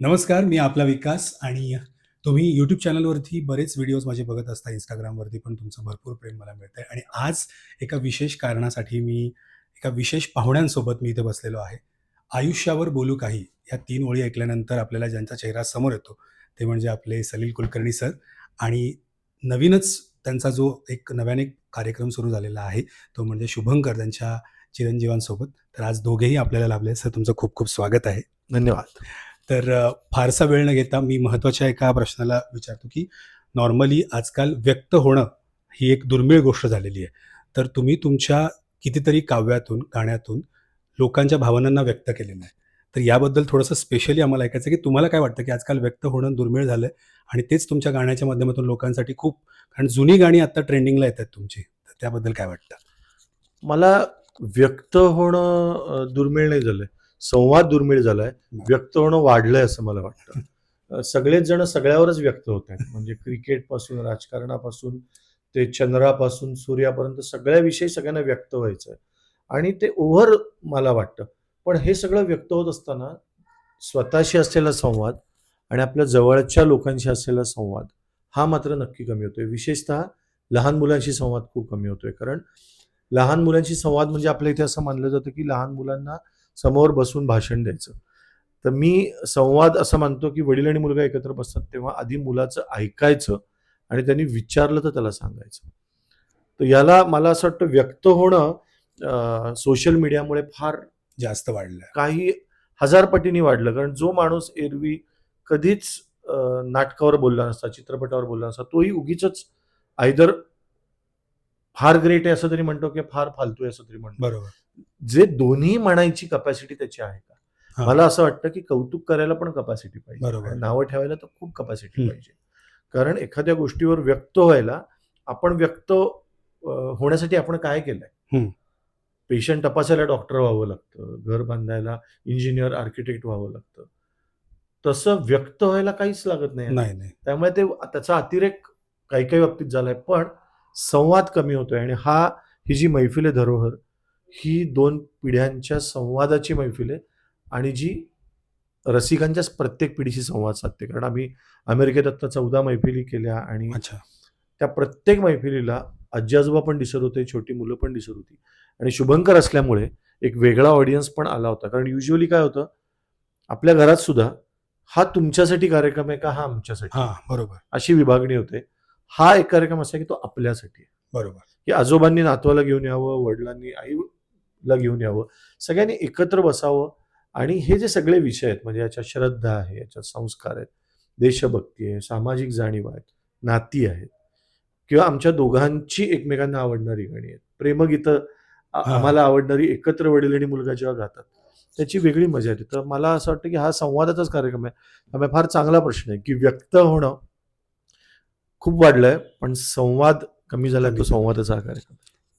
नमस्कार मी आपला विकास आणि तुम्ही यूट्यूब चॅनलवरती बरेच व्हिडिओज माझे बघत असता इंस्टाग्रामवरती पण तुमचं भरपूर प्रेम मला मिळतं आणि आज एका विशेष कारणासाठी मी एका विशेष पाहुण्यांसोबत मी इथे बसलेलो आहे. आयुष्यावर बोलू काही या तीन ओळी ऐकल्यानंतर आपल्याला ज्यांचा चेहरा समोर येतो ते म्हणजे आपले सलील कुलकर्णी सर आणि नवीनच त्यांचा जो एक नव्याने कार्यक्रम सुरू झालेला आहे तो म्हणजे शुभंकर त्यांच्या चिरंजीवांसोबत. तर आज दोघेही आपल्याला लाभले सर तुमचं खूप खूप स्वागत आहे. धन्यवाद. तर फारसा वेळ न घेता मी महत्त्वाच्या एका प्रश्नाला विचारतो की नॉर्मली आजकाल व्यक्त होणं ही एक दुर्मिळ गोष्ट झालेली आहे. तर तुम्ही तुमच्या कितीतरी काव्यातून गाण्यातून लोकांच्या भावनांना व्यक्त केलेलं आहे. तर याबद्दल थोडंसं स्पेशली आम्हाला ऐकायचं आहे की तुम्हाला काय वाटतं की आजकाल व्यक्त होणं दुर्मिळ झालं आहे आणि तेच तुमच्या गाण्याच्या माध्यमातून लोकांसाठी खूप कारण जुनी गाणी आता ट्रेंडिंगला येतात तुमची. तर त्याबद्दल काय वाटतं? मला व्यक्त होणं दुर्मिळ नाही झालंय. संवाद दुर्मिळ झालाय व्यक्त होणं वाढलंय असं मला वाटतं. सगळेच जण सगळ्यावरच व्यक्त होत आहेत. म्हणजे क्रिकेटपासून राजकारणापासून ते चंद्रापासून सूर्यापर्यंत सगळ्याविषयी सगळ्यांना व्यक्त व्हायचं आहे आणि ते ओव्हर मला वाटतं. पण हे सगळं व्यक्त होत असताना स्वतःशी असलेला संवाद आणि आपल्या जवळच्या लोकांशी असलेला संवाद हा मात्र नक्की कमी होतोय. विशेषतः लहान मुलांशी संवाद खूप कमी होतोय. कारण लहान मुलांशी संवाद म्हणजे आपल्या इथे असं मानलं जातं की लहान मुलांना समोर बसून भाषण द्यायचं. तर मी संवाद असं मानतो की वडील आणि मुलगा एकत्र बसतात तेव्हा आधी मुलाचं ऐकायचं आणि त्यांनी विचारलं तर त्याला सांगायचं. तर याला मला असं वाटतं व्यक्त होणं सोशल मीडियामुळे फार जास्त वाढलं. काही हजार पटीने वाढलं. कारण जो माणूस एरवी कधीच नाटकावर बोलला नसता चित्रपटावर बोलला नसता तोही उगीच आयदर फार ग्रेट आहे असं तरी म्हणतो किंवा फार फालतू आहे असं तरी म्हणतो. बरोबर. जे दोन्ही म्हणायची कपॅसिटी त्याची आहे का. मला असं वाटतं की कौतुक करायला पण कपॅसिटी पाहिजे. बरोबर. नावं ठेवायला तर खूप कपॅसिटी. पाहिजे. कारण एखाद्या गोष्टीवर व्यक्त व्हायला आपण व्यक्त होण्यासाठी आपण काय केलंय. पेशंट तपासायला डॉक्टर व्हावं लागतं. घर बांधायला इंजिनियर आर्किटेक्ट व्हावं लागतं. तसं व्यक्त व्हायला काहीच लागत नाही. नाही नाही. त्यामुळे ते त्याचा अतिरेक काही काही बाबतीत झालाय. पण संवाद कमी होतोय आणि हा ही जी मैफिल आहे धरोहर ही दोन पिढ्यांच्या संवादाची मैफिल आहे आणि जी रसिकांच्याच प्रत्येक पिढीशी संवाद साधते. कारण आम्ही अमेरिकेत आता चौदा मैफिली केल्या आणि अच्छा. त्या प्रत्येक मैफिलीला आजी आजोबा पण दिसत होते छोटी मुलं पण दिसत होती आणि शुभंकर असल्यामुळे एक वेगळा ऑडियन्स पण आला होता. कारण युजली काय होतं आपल्या घरात सुद्धा हा तुमच्यासाठी कार्यक्रम आहे का हा आमच्यासाठी? हां बरोबर. अशी विभागणी होते. हा एक कार्यक्रम असा की तो आपल्यासाठी आहे. बरोबर. की आजोबांनी नातवाला घेऊन यावं वडिलांनी आईला घेऊन यावं सगळ्यांनी एकत्र बसावं आणि हे जे सगळे विषय आहेत म्हणजे याच्यात श्रद्धा आहे याच्यात संस्कार आहेत देशभक्ती आहे सामाजिक जाणीव आहेत नाती आहेत किंवा आमच्या दोघांची एकमेकांना आवडणारी गाणी आहेत. प्रेमगीतं. आम्हाला आवडणारी एकत्र वडील आणि मुलगा जेव्हा गातात त्याची वेगळी मजा येते. तर मला असं वाटतं की हा संवादाचाच कार्यक्रम आहे. त्यामुळे फार चांगला प्रश्न आहे की व्यक्त होणं खूप वाढलंय पण संवाद कमी झाला तो. संवादाचा कार्यक्रम.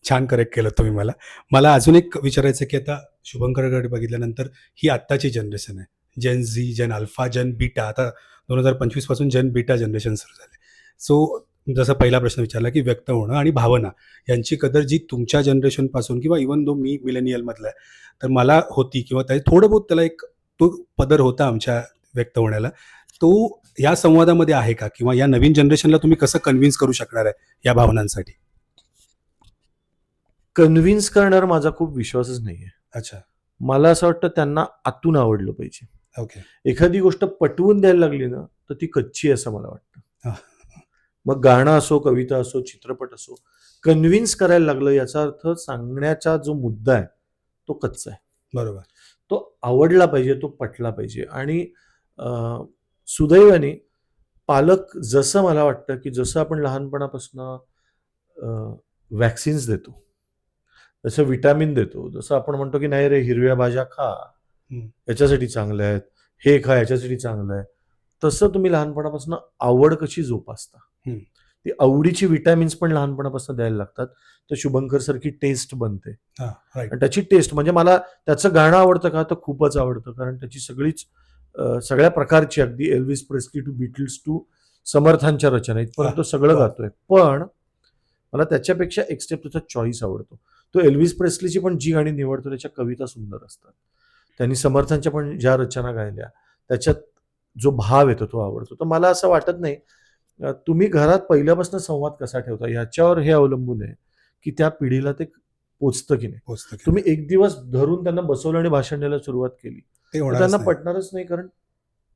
छान करेक्ट केलं तुम्ही मला. मला अजून एक विचारायचं की आता शुभंकरकडे बघितल्यानंतर ही आत्ताची जनरेशन आहे. जन झी जन अल्फा जन बीटा आता दोन हजार पंचवीसपासून जन बीटा जनरेशन सुरू झाले. सो जसा पहिला प्रश्न विचारला की व्यक्त होणं आणि भावना यांची कदर जी तुमच्या जनरेशनपासून किंवा इवन दो मी मिलेनियलमधला आहे तर मला होती किंवा त्या थोडं बहुत त्याला एक तो पदर होता आमच्या व्यक्त होण्याला. तो या संवादामध्ये आहे का? किंवा या नवीन जनरेशनला तुम्ही कसं कन्व्हिन्स करू शकणार आहे या भावनांसाठी? कन्व्हिन्स करणार माझा खूप विश्वासच नाहीये. अच्छा. मला असं वाटतं त्यांना आतून आवडलं पाहिजे. ओके. एखादी गोष्ट पटवून द्यायला लागली ना तर ती कच्ची असं मला. वाटतं. मग गाणं असो कविता असो चित्रपट असो कन्व्हिन्स करायला लागलं याचा अर्थ सांगण्याचा जो मुद्दा आहे तो कच्चा आहे. बरोबर. तो आवडला पाहिजे तो पटला पाहिजे. आणि सुदैवाने पालक जसं मला वाटतं की जसं आपण लहानपणापासून वॅक्सिन्स देतो जसं विटॅमिन देतो जसं आपण म्हणतो की नाही रे हिरव्या भाज्या खा. याच्यासाठी चांगल्या आहेत हे खा याच्यासाठी चांगलं आहे. तसं तुम्ही लहानपणापासून आवड कशी जोपासता. ती आवडीची विटॅमिन्स पण लहानपणापासून द्यायला लागतात. तर शुभंकर सारखी टेस्ट बनते. त्याची टेस्ट म्हणजे मला त्याचं गाणं आवडतं का? तर खूपच आवडतं. कारण त्याची सगळीच सगळ्या प्रकारची अगदी Elvis Presley to Beatles to समर्थांच्या रचना इथपर्यंत तो सगळं. गातोय. पण मला त्याच्यापेक्षा एक स्टेप त्याचा चॉईस आवडतो. तो एल्विस प्रेस्लीची पण जी गाणी निवडतो त्याच्या कविता सुंदर असतात. त्यांनी समर्थांच्या पण ज्या रचना गायल्या त्याच्यात जो भाव येतो तो आवडतो. तर मला असं वाटत नाही. तुम्ही घरात पहिल्यापासून संवाद कसा ठेवता? याच्यावर हे अवलंबून आहे की त्या पिढीला ते पोचतं की नाही. तुम्ही एक दिवस धरून त्यांना बसवलं आणि भाषण द्यायला सुरुवात केली. त्यांना. पटणारच नाही कारण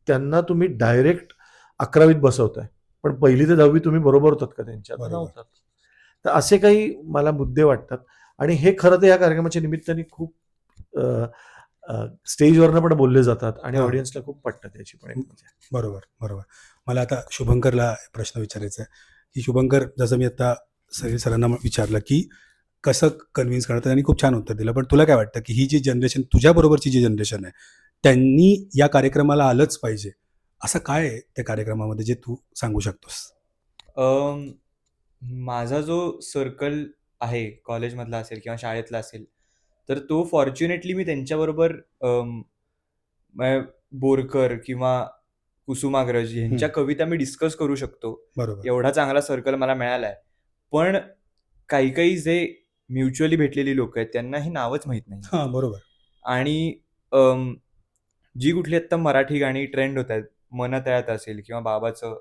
त्यांना तुम्ही डायरेक्ट अकरावीत बसवताय. पण पहिली ते दहावी तुम्ही बरोबर होतात का त्यांच्या तर असे काही मला मुद्दे वाटतात. आणि हे खरं तर या कार्यक्रमाच्या निमित्ताने खूप स्टेजवरनं पण बोलले जातात आणि. ऑडियन्सला खूप पटतात याची पण. बरोबर बरोबर. मला आता शुभंकरला प्रश्न विचारायचा आहे. की शुभंकर जसं मी आता सगळे सरांना विचारलं की कसं कन्व्हिन्स करतात? आणि खूप छान उत्तर दिलं. पण तुला काय वाटतं की ही जी जनरेशन तुझ्याबरोबरची जी जनरेशन आहे त्यांनी या कार्यक्रमाला आलंच पाहिजे. असं काय आहे त्या कार्यक्रमामध्ये जे तू सांगू शकतोस? माझा जो सर्कल आहे कॉलेजमधला असेल किंवा शाळेतला असेल तर तो फॉर्च्युनेटली मी त्यांच्याबरोबर बोरकर किंवा कुसुमाग्रज यांच्या कविता मी डिस्कस करू शकतो. बरोबर. एवढा चांगला सर्कल मला मिळाला आहे पण काही काही जे म्युच्युअली भेटलेली लोक आहेत त्यांना ही नावच माहीत नाही. हां बरोबर. आणि अम, जी कुठली आत्ता मराठी गाणी ट्रेंड होत आहेत मन तळ्यात असेल किंवा बाबाचं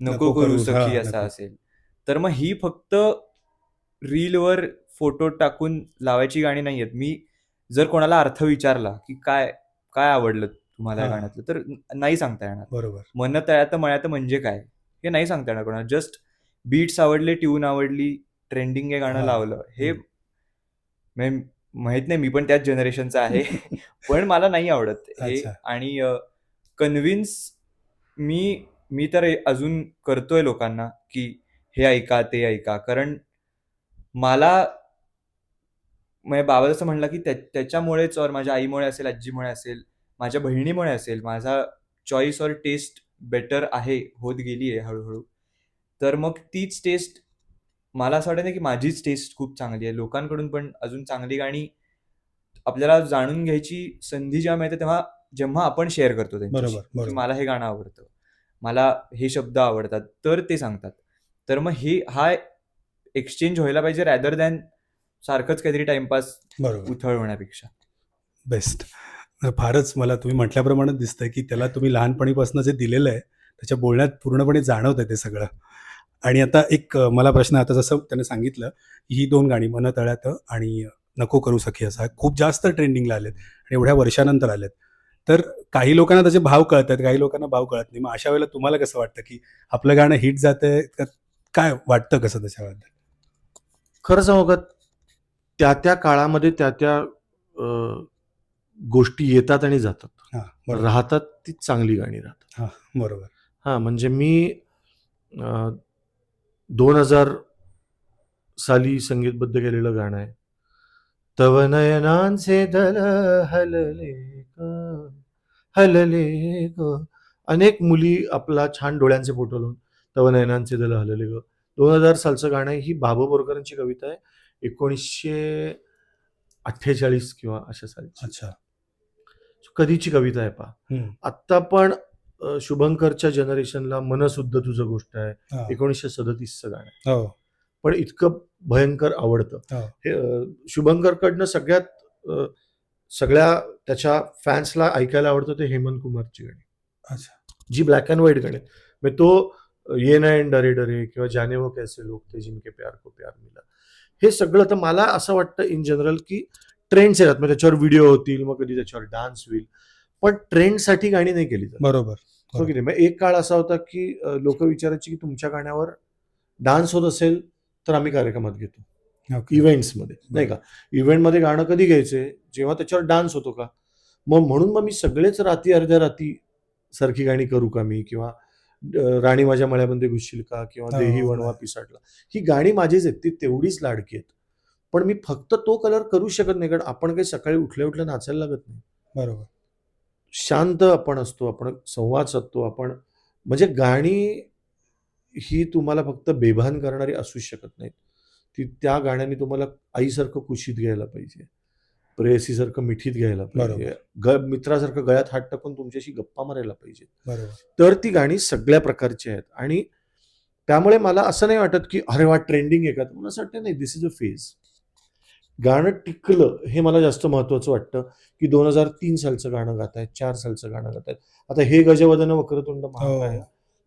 नको नको करू करू, सखी असा नको. असेल तर मग ही फक्त रीलवर फोटो टाकून लावायची गाणी नाही आहेत. मी जर कोणाला अर्थ विचारला की काय काय आवडलं तुम्हाला या हा. गाण्यातलं तर न- नाही सांगता येणार. बरोबर. मन तळ्यात मळ्यात म्हणजे काय? हे नाही सांगता येणार कोणाला. जस्ट बीट्स आवडले ट्यून आवडली ट्रेंडिंग हे गाणं हा. लावलं हे. म्हणजे माहीत नाही मी पण त्याच जनरेशनचा आहे पण मला नाही आवडत हे अच्छा. आणि कन्व्हिन्स मी मी तर अजून करतोय लोकांना की हे ऐका ते ऐका कारण मला म्हणजे बाबा जसं म्हणला की त्या त्याच्यामुळेच और माझ्या आईमुळे असेल आजीमुळे असेल माझ्या बहिणीमुळे असेल माझा चॉईस और टेस्ट बेटर आहे होत गेली आहे हळूहळू तर मग तीच टेस्ट मला असं वाटत नाही की माझीच टेस्ट खूप चांगली आहे. लोकांकडून पण अजून चांगली गाणी आपल्याला जाणून घ्यायची संधी जेव्हा मिळते तेव्हा जेव्हा आपण शेअर करतो त्यांच्याशी. बरोबर, की बरोबर. मला हे गाणं आवडतं. मला हे शब्द आवडतात. तर ते सांगतात. तर मग हे हा एक्सचेंज व्हायला पाहिजे रॅदर दॅन सारखंच काहीतरी टाइमपास उथळ होण्यापेक्षा. बेस्ट फारच मला तुम्ही म्हटल्याप्रमाणे दिसतंय की त्याला तुम्ही लहानपणीपासून जे दिलेलं आहे त्याच्या बोलण्यात पूर्णपणे जाणवत आहे ते सगळं. आणि आता एक मला प्रश्न आता जसं त्याने सांगितलं ही दोन गाणी मन तळ्यात आणि नको करू सखी असा खूप जास्त ट्रेंडिंगला आलेत आणि एवढ्या वर्षानंतर आलेत. तर काही लोकांना त्याचे भाव कळत आहेत काही लोकांना भाव कळत नाही. मग अशा वेळेला तुम्हाला कसं वाटतं की आपलं गाणं हिट जातंय? काय वाटतं कसं त्याच्याबद्दल? खरं सांगू का त्या त्या काळामध्ये त्या त्या गोष्टी येतात आणि जातात. हां राहतात ती चांगली गाणी राहतात. बरोबर. हां म्हणजे मी दोन हजार साली संगीतबद्ध केलेलं गाणं आहे. तव नयनांचे दल हलले ग हलले ग अनेक मुली आपला छान डोळ्यांचे फोटो लावून तव नयनांचे दल हलले ग दोन हजार सालचं गाणं आहे. ही बाबू बोरकरांची कविता आहे. एकोणीसशे अठ्ठेचाळीस किंवा अशा सालची. अच्छा. कधीची कविता आहे पहा. हम्म. आत्ता पण शुभंकरच्या जनरेशनला मनसुद्ध तुझं गोष्ट आहे. एकोणीसशे सदतीसचं गाणं आहे. हो. पण इतकं भयंकर आवडतं. हो. हे शुभंकरकडनं सगळ्यात सगळ्या त्याच्या फॅन्सला ऐकायला आवडतं ते हेमंत कुमारची गाणी. अच्छा. जी ब्लॅक अँड व्हाईट गाणी आहेत. म्हणजे तो ये ना डरे डरे किंवा जाने वो कैसे लोग थे जिनके प्यार को प्यार मिला. हे सगळं तर मला असं वाटतं इन जनरल की ट्रेंड्स येतात. मग त्याच्यावर व्हिडिओ होतील मग कधी त्याच्यावर डान्स होईल. पण ट्रेंडसाठी गाणी नाही केली जात. बरोबर हो की नाही? मग एक काळ असा होता की लोक विचारायची की तुमच्या गाण्यावर डान्स होत असेल तर आम्ही कार्यक्रमात घेतो. ओके. इव्हेंट्समध्ये नाही का? इव्हेंटमध्ये गाणं कधी घ्यायचे? जेव्हा त्याच्यावर डान्स होतो का? मग म्हणून मग मी सगळेच राती अर्ध्या राती सारखी गाणी करू का मी? किंवा अं, राणी माझ्या मळ्यामध्ये घुसशील का? किंवा हो, देही हो. वणवा पिसाटला. ही गाणी माझीच आहेत ती तेवढीच लाडकी आहेत. पण मी फक्त तो कलर करू शकत नाही कारण आपण काही सकाळी उठल्या उठल्या नाचायला लागत नाही. बरोबर. शांत आपण असतो आपण संवाद साधतो आपण म्हणजे गाणी ही तुम्हाला फक्त बेभान करणारी असू शकत नाहीत. ती त्या गाण्याने तुम्हाला आईसारखं कुशीत घ्यायला पाहिजे प्रेयसीसारखं मिठीत घ्यायला पाहिजे ग मित्रासारखं गळ्यात हात टाकून तुमच्याशी गप्पा मारायला पाहिजे. तर ती गाणी सगळ्या प्रकारची आहेत आणि त्यामुळे मला असं नाही वाटत की अरे वा ट्रेंडिंग आहे का? मला असं वाटतं नाही दिस इज अ फेज गाणं टिकलं हे मला जास्त महत्वाचं वाटतं की दोन हजार तीन सालचं गाणं गात आहेत चार सालचं गाणं गात आहेत आता हे गजवदन वक्रतुंड हो.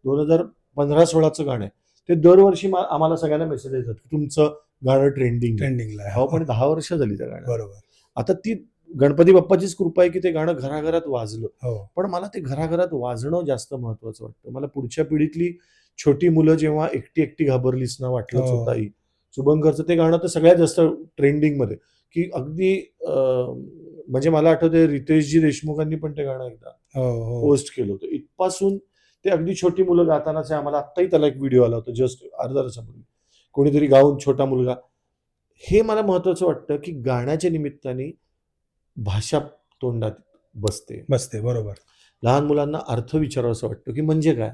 दोन हजार पंधरा सोळाचं गाणं आहे. ते दरवर्षी आम्हाला सगळ्यांना मेसेज येतात की तुमचं गाणं ट्रेंडिंग ट्रेंडिंगला आहे. हो पण दहा वर्ष झाली त्या गाणं बरोबर. आता ती गणपती बाप्पाचीच कृपा आहे की ते गाणं घराघरात वाजलं. हो. पण मला ते घराघरात वाजणं जास्त महत्वाचं वाटतं. मला पुढच्या पिढीतली छोटी मुलं जेव्हा एकटी एकटी घाबरलीस ना वाटलंच हो. होता शुभंकरचं ते गाणं तर सगळ्यात जास्त ट्रेंडिंगमध्ये की अगदी म्हणजे मला आठवतंय रितेशजी देशमुखांनी पण ते गाणं एकदा हो हो. पोस्ट केलं होतं. इथपासून ते अगदी छोटी मुलं गातानाचे आम्हाला आत्ताही त्याला एक व्हिडिओ आला होता जस्ट अर्धा तासापूर्वी. कोणीतरी गाऊन छोटा मुलगा. हे मला महत्वाचं वाटतं की गाण्याच्या निमित्ताने भाषा तोंडात बसते. बसते बरोबर. लहान मुलांना अर्थ विचारावं वाटतं की म्हणजे काय?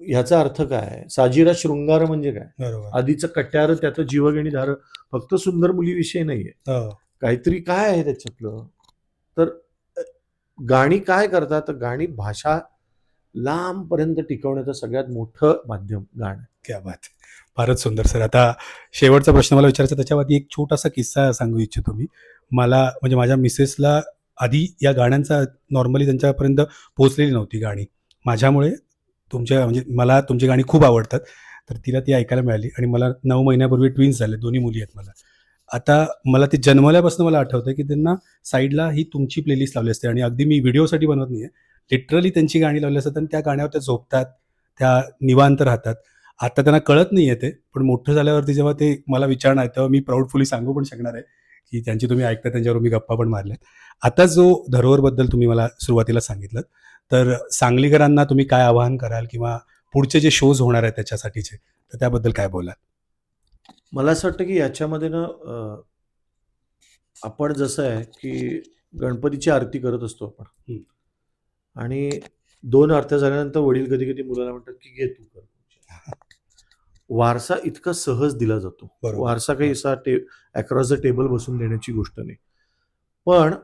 ह्याचा अर्थ काय? साजिरा शृंगार म्हणजे काय? बरोबर. आधीचं कट्यार त्याचं जीवगणी धार फक्त सुंदर मुलीविषयी नाहीये. हो. काहीतरी काय आहे त्याच्यातलं? तर गाणी काय करतात? तर गाणी भाषा लांबपर्यंत टिकवण्याचं सगळ्यात मोठं माध्यम गाणं. क्या बात. फारच सुंदर. सर आता शेवटचा प्रश्न मला विचारायचा त्याच्यावरती एक छोटासा किस्सा सांगू इच्छितो मी. मला म्हणजे माझ्या मिसेसला आधी या गाण्यांचा नॉर्मली त्यांच्यापर्यंत पोहोचलेली नव्हती गाणी. माझ्यामुळे तुमच्या म्हणजे मला तुमची गाणी खूप आवडतात. तर तिला ती ऐकायला मिळाली आणि मला नऊ महिन्यापूर्वी ट्विन्स झाले. दोन्ही मुली आहेत मला. आता मला ते जन्मल्यापासून मला आठवतं की त्यांना साईडला ही तुमची प्लेलिस्ट लावली असते आणि अगदी मी व्हिडिओसाठी बनवत नाही आहे लिटरली त्यांची गाणी लावली असतात आणि त्या गाण्यावर त्या झोपतात त्या निवांत राहतात. आता त्यांना कळत नाही ते पण मोठं झाल्यावरती जेव्हा ते मला विचारणार तेव्हा मी प्राऊडफुली सांगू पण शकणार आहे की त्यांची तुम्ही ऐकता त्यांच्यावर मी गप्पा पण मारल्यात. आता जो धरोहरबद्दल तुम्ही मला सुरुवातीला सांगितलं तर सांगलीकरांना तुम्ही काय आवाहन कराल किंवा पुढचे जे शोज होणार आहेत त्याच्यासाठीचे? तर त्याबद्दल काय बोलाल? मला असं वाटतं की याच्यामध्ये ना आपण जसं आहे की गणपतीची आरती करत असतो आपण. आणि दोन आरत्या झाल्यानंतर वडील कधी कधी मुलाला म्हणतात की घे तू कर. वारसा इतका सहज दिला जातो. वारसा काही असा टे अक्रॉस द टेबल बसून देण्याची गोष्ट नाही. पण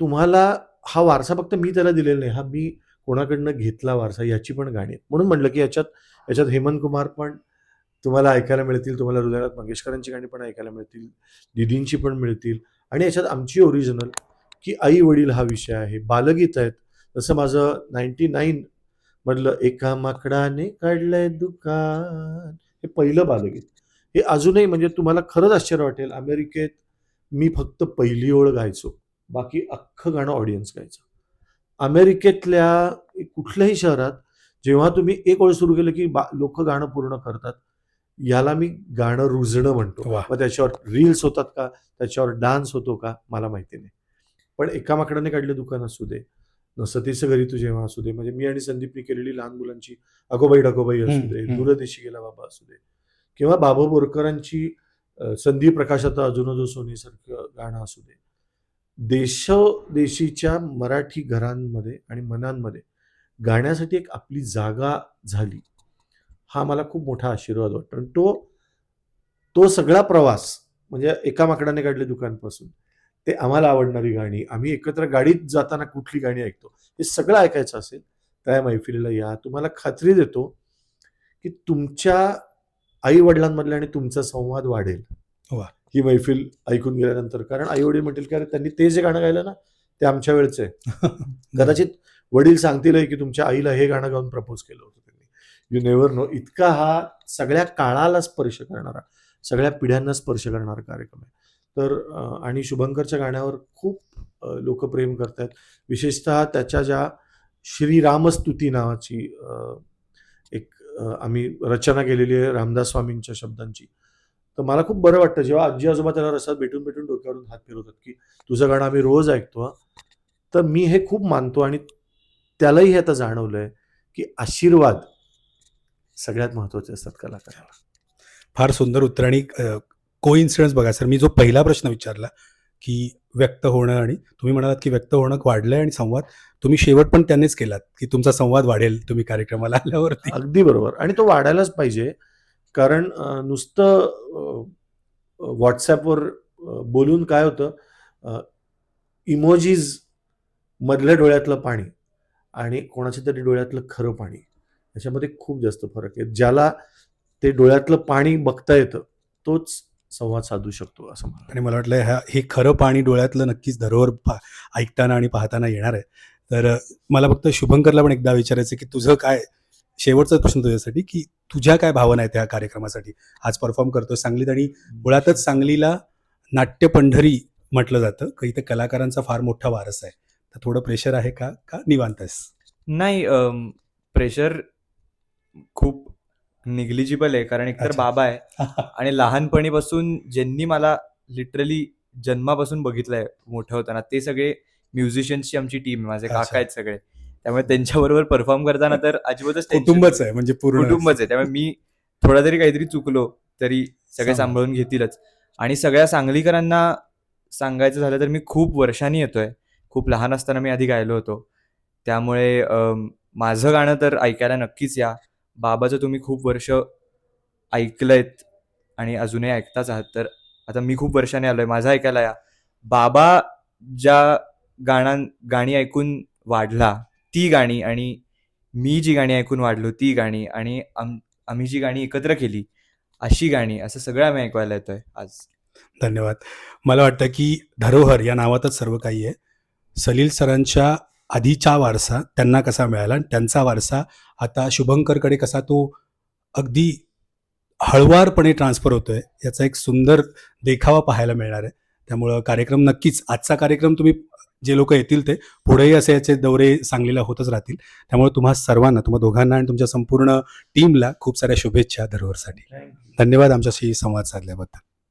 तुम्हाला हा वारसा फक्त मी त्याला दिलेला नाही हा मी कोणाकडनं घेतला वारसा याची पण गाणी आहेत. म्हणून म्हणलं की याच्यात याच्यात हेमंत कुमार पण तुम्हाला ऐकायला मिळतील तुम्हाला हृदयनाथ मंगेशकरांची गाणी पण ऐकायला मिळतील दिदींची पण मिळतील आणि याच्यात आमची ओरिजिनल की आई वडील हा विषय आहे बालगीत आहेत. जसं माझं नाईन्टी नाईन मधलं एका माकडाने काढलंय दुकान हे पहिलं बालगीत. हे अजूनही म्हणजे तुम्हाला खरंच आश्चर्य वाटेल अमेरिकेत मी फक्त पहिली ओळ गायचो. बाकी अख्खं गाणं ऑडियन्स गायचं. अमेरिकेतल्या कुठल्याही शहरात जेव्हा तुम्ही एक ओळ सुरू केलं की लोक गाणं पूर्ण करतात याला मी गाणं रुजणं म्हणतो. मग त्याच्यावर रील्स होतात का? त्याच्यावर डान्स होतो का? मला माहिती नाही. पण एका माकडाने काढले दुकान असू दे न सतीचं घरी तू जेव्हा असू दे म्हणजे मी आणि संदीपनी केलेली लहान मुलांची अगोबाई डगोबाई असू दे. दूरदेशी गेला बाबा असू दे. किंवा बाबा बोरकरांची अ, संदीप प्रकाशात अजून जो सोनेसारखं गाणं असू दे. देशोदेशीच्या मराठी घरांमध्ये आणि मनांमध्ये गाण्यासाठी एक आपली जागा झाली. हा मला खूप मोठा आशीर्वाद वाटतो. आणि तो तो सगळा प्रवास म्हणजे एका माकडाने काढले दुकानपासून ते आम्हाला आवडणारी गाणी. आम्ही एकत्र गाडीत जाताना कुठली गाणी ऐकतो? हे सगळं ऐकायचं असेल तर या मैफिलीला या. तुम्हाला खात्री देतो की तुमच्या आई वडिलांमधला आणि तुमचा संवाद वाढेल. वा. ही मैफिल ऐकून गेल्यानंतर. कारण आई वडील म्हणतील की अरे त्यांनी ते जे गाणं गायलं ना ते आमच्या वेळचं आहे. कदाचित वडील सांगतीलही की तुमच्या आईला हे गाणं गाऊन प्रपोज केलं होतं त्यांनी. यू नेव्हर नो इतका हा सगळ्या काळाला स्पर्श करणारा सगळ्या पिढ्यांना स्पर्श करणारा कार्यक्रम आहे. तर आणि शुभंकरच्या गाण्यावर खूप लोक प्रेम करतात विशेषतः त्याच्या ज्या श्रीरामस्तुती नावाची एक आम्ही रचना केलेली आहे रामदास स्वामींच्या शब्दांची. तर मला खूप बरं वाटतं जेव्हा आजी आजोबा त्याला रसात भेटून भेटून डोक्यावरून हात फिरवतात की तुझं गाणं आम्ही रोज ऐकतो. तर मी हे खूप मानतो आणि त्यालाही हे आता जाणवलंय की आशीर्वाद सगळ्यात महत्त्वाचे असतात कलाकाराला. फार सुंदर उत्तर आणि को इन्सिडन्स बघा सर मी जो पहिला प्रश्न विचारला की व्यक्त होणं आणि तुम्ही म्हणालात की व्यक्त होणं वाढलंय आणि संवाद तुम्ही शेवट पण त्यांनीच केलात की तुमचा संवाद वाढेल तुम्ही कार्यक्रमाला आल्यावरती. अगदी बरोबर. आणि तो वाढायलाच पाहिजे. कारण नुसतं व्हॉट्सॲपवर बोलून काय होतं इमोजीज मधल्या डोळ्यातलं पाणी आणि कोणाच्या तरी डोळ्यातलं खरं पाणी याच्यामध्ये खूप जास्त फरक आहे. ज्याला ते डोळ्यातलं पाणी बघता येतं तोच संवाद साधू शकतो असं मला आणि मला वाटलं ह्या हे खरं पाणी डोळ्यातलं नक्कीच धरोहर पा ऐकताना आणि पाहताना येणार आहे. तर मला फक्त शुभंकरला पण एकदा विचारायचं की तुझं काय शेवटचा प्रश्न तुझ्यासाठी की तुझ्या काय भावना आहेत या कार्यक्रमासाठी? आज परफॉर्म करतोय सांगलीत आणि मुळातच सांगलीला नाट्य पंढरी म्हटलं जातं. का इथे कलाकारांचा फार मोठा वारस आहे. तर थोडं प्रेशर आहे का? का निवांत आहेस? नाही प्रेशर खूप निग्लिजिबल आहे. कारण एकतर. बाबा आहे आणि लहानपणीपासून ज्यांनी मला लिटरली जन्मापासून बघितलंय मोठं होताना ते सगळे म्युझिशियन्सची आमची टीम आहे. माझे. काका आहेत सगळे. त्यामुळे त्यांच्याबरोबर परफॉर्म करताना तर अजिबातच कुटुंबच आहे म्हणजे पूर्ण. कुटुंबच आहे. त्यामुळे मी थोडा जरी काहीतरी चुकलो तरी सगळे सांभाळ. सांभाळून घेतीलच. आणि सगळ्या सांगलीकरांना सांगायचं झालं तर मी खूप वर्षांनी येतोय. खूप लहान असताना मी आधी गायलो होतो. त्यामुळे माझं गाणं तर ऐकायला नक्कीच या. बाबाचं तुम्ही खूप वर्ष ऐकलंयत आणि अजूनही ऐकताच आहात तर आता मी खूप वर्षाने आलोय. माझं ऐकायला या. बाबा ज्या गाणं गाणी ऐकून वाढला ती गाणी आणि मी जी गाणी ऐकून वाढलो ती गाणी आणि आम आम्ही जी गाणी एकत्र केली अशी गाणी असं सगळं आम्ही ऐकवायला येतोय आज. धन्यवाद. मला वाटतं की धरोहर या नावातच सर्व काही आहे. सलील सरांच्या आधीचा वारसा त्यांना कसा मिळाला आणि त्यांचा वारसा आता शुभंकरकडे कसा तो अगदी हळवारपणे ट्रान्सफर होतोय याचा एक सुंदर देखावा पाहायला मिळणार आहे. त्यामुळं कार्यक्रम नक्कीच आजचा कार्यक्रम तुम्ही जे लोक येतील ते पुढेही असे याचे दौरे सांगलीला होतच राहतील. त्यामुळे तुम्हा सर्वांना तुम्हा दोघांना आणि तुमच्या संपूर्ण टीमला खूप साऱ्या शुभेच्छा धरोहरसाठी धन्यवाद आमच्याशी संवाद साधल्याबद्दल.